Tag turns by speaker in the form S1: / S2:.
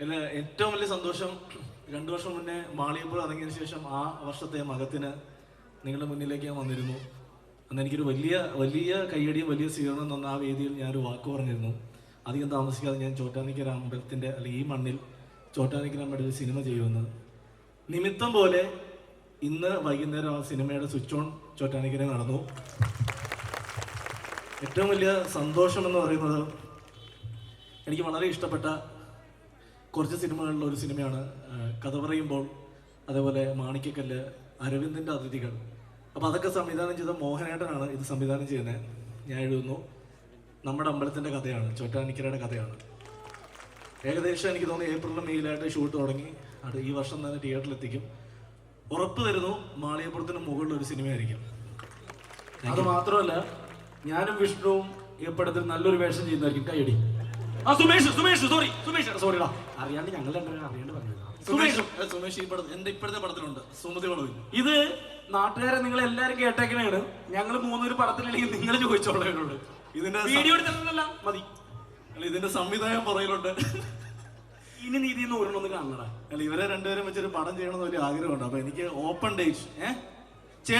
S1: അല്ല ഏറ്റവും വലിയ സന്തോഷം രണ്ടു വർഷം മുന്നേ മാളിയപ്പോൾ ഇറങ്ങിയതിന് ശേഷം ആ വർഷത്തെ മകത്തിന് നിങ്ങളുടെ മുന്നിലേക്ക് ഞാൻ വന്നിരുന്നു. അന്ന് എനിക്കൊരു വലിയ വലിയ കയ്യടിയും വലിയ സ്വീകരണം തന്ന ആ വേദിയിൽ ഞാനൊരു വാക്ക് പറഞ്ഞിരുന്നു. അധികം താമസിക്കാതെ ഞാൻ ചോട്ടാനിക്കര അമ്പലത്തിന്റെ അല്ലെങ്കിൽ ഈ മണ്ണിൽ ചോട്ടാനിക്കര അമ്പലത്തിൽ സിനിമ ചെയ്യുമെന്ന്. നിമിത്തം പോലെ ഇന്ന് വൈകുന്നേരം ആ സിനിമയുടെ സ്വിച്ച് ഓൺ ചോട്ടാനിക്കര നടന്നു. ഏറ്റവും വലിയ സന്തോഷം എന്ന് പറയുന്നത് എനിക്ക് വളരെ ഇഷ്ടപ്പെട്ട കുറച്ച് സിനിമകളിലുള്ള ഒരു സിനിമയാണ് കഥ പറയുമ്പോൾ അതേപോലെ മാണിക്കക്കല്ല് അരവിന്ദിന്റെ അതിഥികൾ. അപ്പൊ അതൊക്കെ സംവിധാനം ചെയ്ത മോഹനേട്ടനാണ് ഇത് സംവിധാനം ചെയ്യുന്നത്. ഞാൻ എഴുതുന്നു. നമ്മുടെ അമ്പലത്തിന്റെ കഥയാണ് ചോറ്റാനിക്കരയുടെ കഥയാണ്. ഏകദേശം എനിക്ക് തോന്നുന്നു ഏപ്രിലും മെയിലായിട്ട് ഷൂട്ട് തുടങ്ങി. അത് ഈ വർഷം തന്നെ തിയേറ്ററിൽ എത്തിക്കും. ഉറപ്പ് തരുന്നു മാളികപ്പുറത്തിന് മുകളിൽ ഒരു സിനിമയായിരിക്കും.
S2: അത് മാത്രമല്ല ഞാനും വിഷ്ണുവും ഈ പടത്തിൽ നല്ലൊരു വേഷം ചെയ്യുന്നതായിരിക്കും കൈയടി ആ സുമേഷ് സുമേഷ് സോറി സുമേഷ്. സോറിടാ അറിയാണ്ട് ഞങ്ങൾ രണ്ടുപേരും അറിയാണ്ട് പറഞ്ഞതാ.
S1: സുമേഷ് സുമേഷ് ഈ പടത്തിൽ എന്റെ ഇപ്പോഴത്തെ പടത്തിലുണ്ട്. സുമതി വളവിൽ.
S2: ഇത് നാട്ടുകാരെ നിങ്ങൾ എല്ലാരും കേട്ടേക്കണേണ്. ഞങ്ങൾ മൂന്നൊരു പടത്തിലില്ലെങ്കിൽ നിങ്ങൾ ചോദിച്ചോളേനുള്ളൂ
S1: ഇതിന്റെ
S2: വീഡിയോ എടുത്തിട്ടല്ല മതി.
S1: അല്ല ഇതിന്റെ സംവിധാനം പുറകിലുണ്ട്
S2: ഇനി നീതി എന്ന് ഒരെണ്ണൊന്ന് കാണണടാ.
S1: അല്ല ഇവരെ രണ്ടുപേരും വെച്ചൊരു പടം ചെയ്യണമെന്ന് ഒരു ആഗ്രഹമുണ്ട്. അപ്പൊ എനിക്ക് ഓപ്പൺ ഡേറ്റ് ഏഹ്